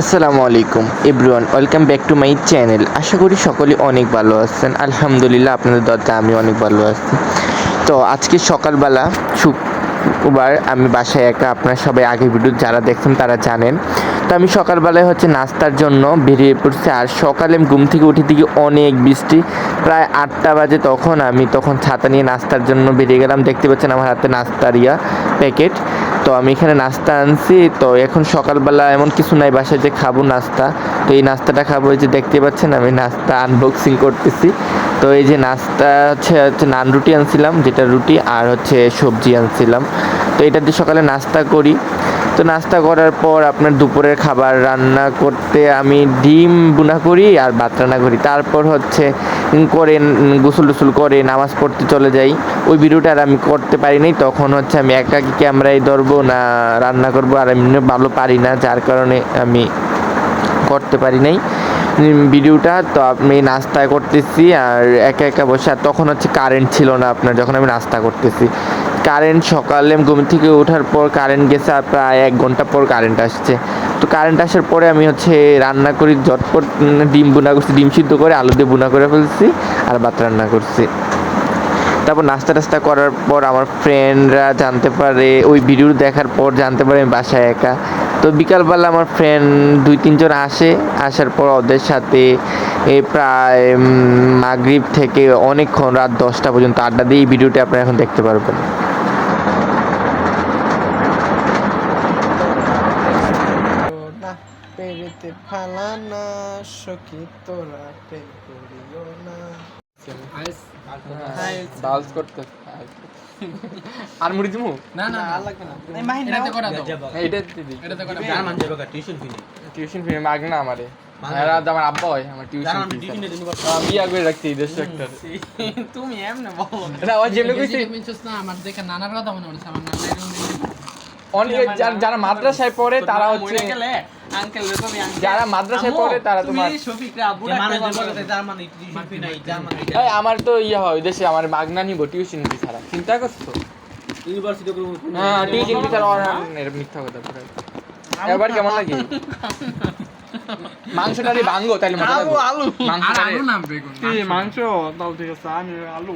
আসসালামু আলাইকুম, everyone, welcome back to my channel. আশা করি সকলে অনেক ভালো আছেন। আলহামদুলিল্লাহ, আপনাদের দরজা আমি অনেক ভালো আছি। তো আজকে সকালবেলা, শুক্রবার, আমি বাসায় একা, আপনারা সবাই আগে ভিডিও যারা দেখছেন তারা জানেন। তো আমি সকালবেলায় হচ্ছে নাস্তার জন্য বেরিয়ে পড়ছি, আর সকালে আমি ঘুম থেকে উঠে দিকে অনেক বৃষ্টি। প্রায় আটটা বাজে তখন আমি তখন ছাতা নিয়ে নাস্তার জন্য বেরিয়ে গেলাম। দেখতে পাচ্ছেন আমার হাতে নাস্তার ইয়া, প্যাকেট। তো আমি এখানে নাস্তা আনছি, তো এখন সকালবেলা এমন কিছু নাই, বাসায় যে খাব নাস্তা। তো এই নাস্তাটা খাব, এই যে দেখতে পাচ্ছেন, আমি নাস্তা আনবক্সিং করতেছি। তো এই যে নাস্তা হচ্ছে হচ্ছে নান রুটি আনছিলাম, যেটা রুটি আর হচ্ছে সবজি আনছিলাম। তো এটা দিয়ে সকালে নাস্তা করি। তো নাস্তা করার পর আপনার দুপুরের খাবার রান্না করতে আমি ডিম বুনা করি আর ভাত রান্না করি। তারপর হচ্ছে করে গোসল টোসল করে নামাজ পড়তে চলে যাই। ওই ভিডিওটা আর আমি করতে পারি পারিনি। তখন হচ্ছে আমি একাকি ক্যামেরায় ধরবো না রান্না করব আর আমি ভালো পারি না, যার কারণে আমি করতে পারি নাই। ভিডিওটা তো আমি নাস্তা করতেছি আর একা একা বসে। আর তখন হচ্ছে কারেন্ট ছিল না আপনার, যখন আমি নাস্তা করতেছি। কারেন্ট সকালে ঘুম থেকে ওঠার পর কারেন্ট গেছে আর প্রায় এক ঘণ্টা পর কারেন্ট আসছে। তো কারেন্ট আসার পরে আমি হচ্ছে রান্না করি ঝটপট ডিম বুনা করছি, ডিম সিদ্ধ করে আলু দিয়ে বুনা করে ফেলছি আর ভাত রান্না করছি। তারপর নাস্তা টাস্তা করার পর আমার ফ্রেন্ডরা জানতে পারে, ওই ভিডিও দেখার পর জানতে পারে আমি বাসায় একা। তো বিকালবেলা আমার ফ্রেন্ড দুই, তিনজন আসে, আসার পর ওদের সাথে, এ প্রায় মাগরিব থেকে অনেকক্ষণ, রাত দশটা পর্যন্ত আড্ডা দিয়ে এই ভিডিওটা আপনারা এখন দেখতে পারবেন। পেরেতে ফালানা, সখী তোরা প্রেম করিও না। ডান্স করতে আর মুড়ি দিমু? না না আর লাগবে না। এই মাহিন এটাতে করা দাও। এইটা দিদি এটাতে করা জার্মান যাবে কা টিউশন ফি টিউশন ফি মাগ না আমারে। মাগে আমার আব্বা হয় আমার টিউশন ফি বিয়া করে রাখছি দেশ একটা। তুমি এমনে বলো। না ওই যেমনি কইছি না আমার দেখে নানার কথা মনে পড়ছে আমার নানা এরকম অনেক যারা- যারা মাদ্রাসায় পড়ে তারা হচ্ছে যারা মাদ্রাসায় পড়ে তারা তোমার আমার তো ইয়ে হয় ওই দেশে আমার মাগনা নিব টিউশন ফি ছাড়া চিন্তা করছ? ইউনিভার্সিটি হ্যাঁ টিউশন ফি ছাড়া মিথ্যা কথা এবার কেমন লাগে? মাংসটা রে ভাঙ্গো তাহলে আলু। আলু আলু না বেগুন মাংস। ঠিক আছে আমি আলু।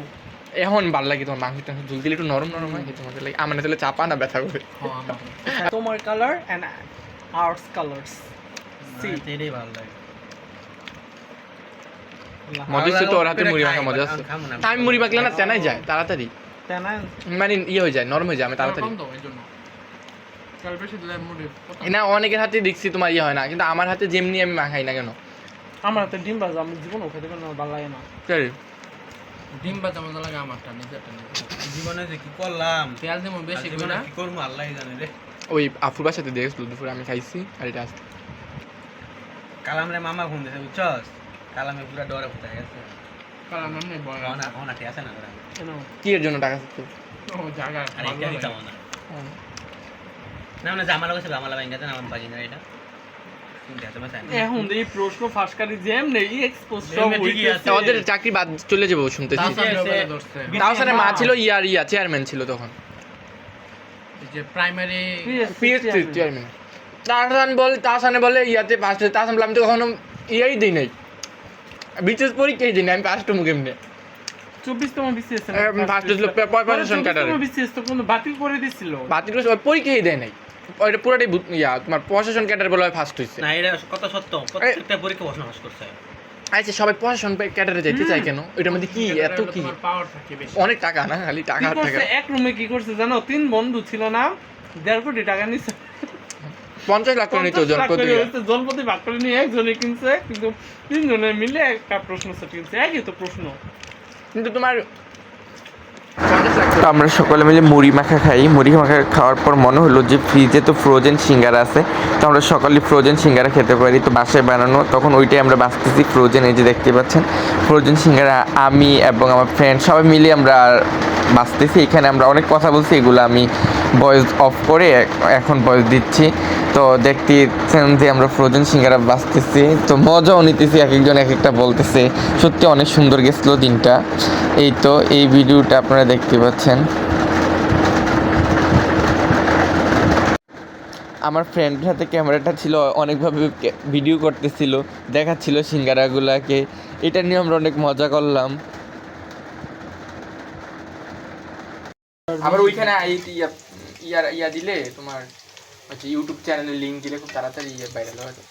এখন ভালো লাগে তোমার মাংসটা ঝুল দিলে একটু নরম নরম হয় খেতে মজা লাগে। আমার তাহলে চাপা না ব্যথা করে। তোমার colour and ours colours see এটাই ভালো লাগে। তো ওর হাতে মুড়ি মাখা মজা আছে আমি মুড়ি মাখলে না চেনাই যায় তাড়াতাড়ি। তেনা মানে ইয়ে হয়ে যায় নরম হয়ে যায় আমি তাড়াতাড়ি। না অনেকের হাতে দেখছি তোমার ইয়ে হয় না কিন্তু আমার হাতে যেমনি আমি মাখাই না কেন? আমার হাতে ডিম ভাজা আমি জীবনও খেতে পারি না। ভালো লাগে না ডিম বাজা মজা লাগে আমারটা নিজেরটা জীবনে যে কি করলাম তেল দেবো বেশি করে করব আল্লাহই জানে রে। ওই আফুর বাসাতে দেখছিল দুপুরে আমি খাইছি আর এটা আসছে কালাম রে মামা ফোন দিছে বুঝছস? কালামে পুরা ডরে ফুটে গেছে। কারণ আমি বড় অনা অনা ঠিক আছে না কি এর জন্য টাকা দিচ্ছে ও জায়গা আরে এটা দিতাম না না না জামালা গেছে জামালা বাইঙ্গা দেন আমার বাগিনা এটা। চাকরি বাদ চলে যাব শুনতেছি। মা ছিল ইয়ার ইয়া চেয়ারম্যান ছিল তখন। যে প্রাইমারি পিএসসি চেয়ারম্যান তাহসান বলে তাহসানে বলে ইয়াতে পাস তাহসান বলে আমি তো কখনো ইয়াই দিই নাই। বিশেষ পরীক্ষাই দিই আমি পাঁচটা মুখে এমনি চব্বিশতম বিসিএস ফার্স্ট হচ্ছিল পয়সা ক্যাটারে বিসিএস তো কোনো বাতিল করে দিছিল। বাতিল করে পরীক্ষাই দেয় নাই। ওইটা পুরোটাই ভূত- ইয়া তোমার প্রশাসন ক্যাটার বলে ফার্স্ট হয়েছে না এটা কত সত্য। প্রত্যেকটা পরীক্ষা পাস করছে। আচ্ছা সবাই প্রশাসন ক্যাডারে যাইতে চায় কেন? ওইটার মধ্যে কি এত কি? অনেক টাকা না খালি টাকা টাকা। এক রুমে কি করছে জানো? তিন বন্ধু ছিল না দেড় কোটি টাকা নিছে। পঞ্চাশ লাখ করে নিত জলপতি করে ভাগ করে নিয়ে একজনে কিনছে কিন্তু তিনজনে মিলে একটা প্রশ্ন সেট কিনছে। একই তো প্রশ্ন। কিন্তু তোমার তো আমরা সকলে মিলে মুড়ি মাখা খাই। মুড়ি মাখা খাওয়ার পর মনে হলো যে ফ্রিজে তো ফ্রোজেন সিঙ্গারা আছে। তো আমরা সকালে ফ্রোজেন সিঙ্গারা খেতে পারি। তো বাসায় বানানো, তখন ওইটাই আমরা বাঁচতেছি ফ্রোজেন এই যে দেখতে পাচ্ছেন। ফ্রোজেন সিঙ্গারা আমি এবং আমার ফ্রেন্ড সবাই মিলে আমরা বাঁচতেছি। এখানে আমরা অনেক কথা বলছি, এগুলো আমি ভয়েস অফ করে এখন ভয়েস দিচ্ছি। তো দেখতেছেন যে আমরা ফ্রোজেন সিঙ্গারা বাঁচতেছি। তো মজাও নিতেছি এক একজন এক একটা বলতেছে। সত্যি অনেক সুন্দর গেছিল দিনটা। এই তো, এই ভিডিওটা আপনারা দেখতে পাচ্ছেন। আমার ফ্রেন্ডের হাতে ক্যামেরাটা ছিল অনেকভাবে ভিডিও করতেছিল দেখাচ্ছিল সিঙ্গারাগুলাকে। এটা নিয়ে আমরা অনেক মজা করলাম। আবার ওইখানে ইয়া ইয়া ইয়া দিলে তোমার হচ্ছে ইউটিউব চ্যানেলের লিংক দিলে খুব তাড়াতাড়ি ইয়ে ভাইরাল হয়ে যাবে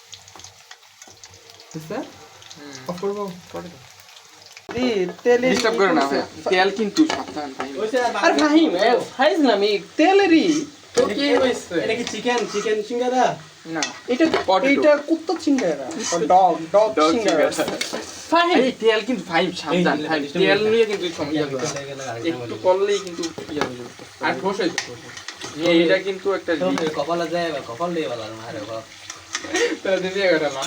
অফ করব ডিস্টার্ব করো না ভাই তেল কিন্তু সাবধান আর ফাহিম ফাইজ না আমি তেলেরই। কি হয়েছে? এটা কি চিকেন চিকেন সিঙ্গারা? না। এটা এটা কুত্তা চিঙ্গারা ডগ ডগ Dog ফাহিম এই তেল কিন্তু ভাই সাবধান এই তেল নিয়ে কিন্তু সমস্যা একটু করলেই কিন্তু যাবে। আর ঠোস এইটা কিন্তু একটা কপালে যায় কপাল দিয়ে বাবা তাহলে দিদি এগারোটা না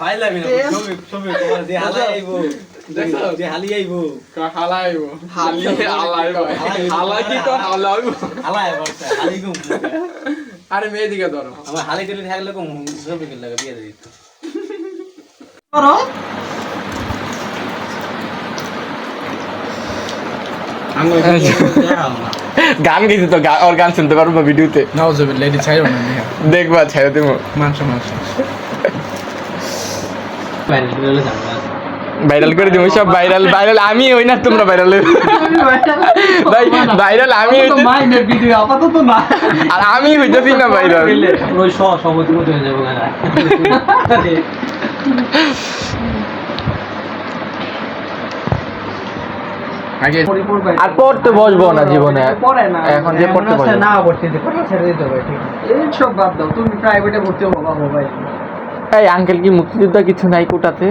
পাইলাম না ছবি ছবি কপাল দিয়ে হালাই আইবো দেখছ? যে হালি আইবো হালাইবো হালি হালাইবো হালাই কি তো হালাইবো হালাই বলছে হালি গুম আরে মেয়ে দিকে ধরো আমার হালি দিলে থাকলে কম ছবি লাগে বিয়ে দিত গান গেছি তো ওর গান শুনতে পারব ভিডিওতে। ছাইরো দেখবা ছেড়ে দেবো। মাংস মাংস। ভাইরাল করে দেবো সব ভাইরাল ভাইরাল আমি হই না তোমরা ভাইরাল ভাই ভাইরাল আমি হইতে মাইনের ভিডিও আপাতত না। আর আমি হইতেছি না ভাইরাল ওই স সবতি মতো হয়ে যাব আগে আর পড়তে বসবো না জীবনে। এখন যে পড়তে বসবো। না ভর্তি দিতে পড়া ছেড়ে দিতে হবে ঠিক এই সব বাদ দাও তুমি প্রাইভেটে ভর্তি হব বাবা ভাই এই আঙ্কেল কি মুক্তিযোদ্ধা কিছু নাই কোটাতে?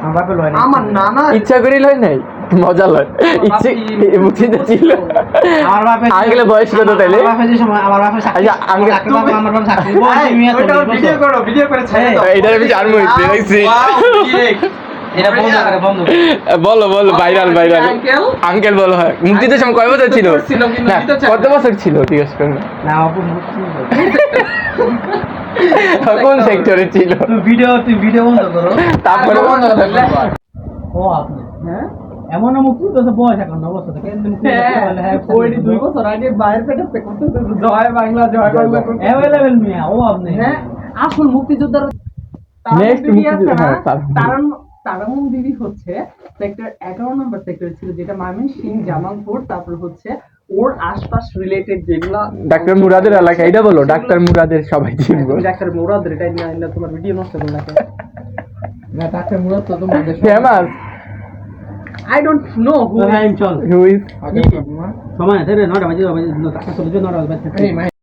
আমার বাপে লয় আমার নানা ইচ্ছা করি লয় নাই? মজা লয়। ইচ্ছে মুক্তিযোদ্ধা ছিল। আমার বাপে আঙ্কেলের বয়স কত তাইলে। আমার বাপে আমার বাপে চাকরি। আচ্ছা, আঙ্কেল- আমার বাপে ভিডিও করো ভিডিও করে ছেড়ে এইটার আমি জানব দেখছি এটা বন্ধ করে বন্ধ করে। বলো বলো ভাইরাল ভাইরাল আঙ্কেল আঙ্কেল বলো হয়। মুক্তিতে সময় কয় বছর ছিল? ছিল না, কত বছর ছিল? জিজ্ঞেস করুন না মুক্তি কোন সেক্টরে ছিল? ভিডিও তুই ভিডিও বন্ধ করো। তারপরে ও আপনি হ্যাঁ? এমন মুক্তি তো বয়স এখন নবস্থা থেকে। হ্যাঁ দুই বছর আগে বাইরের পেটে করতে জয় বাংলা জয় বাংলা। অ্যাভেলেবল মিয়া ও আপনি। হ্যাঁ আসল মুক্তিযোদ্ধার Next মুক্তিযোদ্ধা, হ্যাঁ, তারান তারামন দিদি হচ্ছে সেক্টর এগারো নম্বর সেক্টর ছিল যেটা ময়মনসিং জামালপুর তারপর হচ্ছে ওর আশপাশ রিলেটেড যেগুলা ডাক্তার মুরাদের এলাকা এটা বলো ডাক্তার মুরাদের সবাই চিনবো ডাক্তার মুরাদ এটা নিয়ে আইনা তোমার ভিডিও নষ্ট করে না ডাক্তার মুরাদ তো তোমাদের famous. I don't know who time চল। হু ইজ সময় আছে রে নটা বাজে নটা বাজে নটা বাজে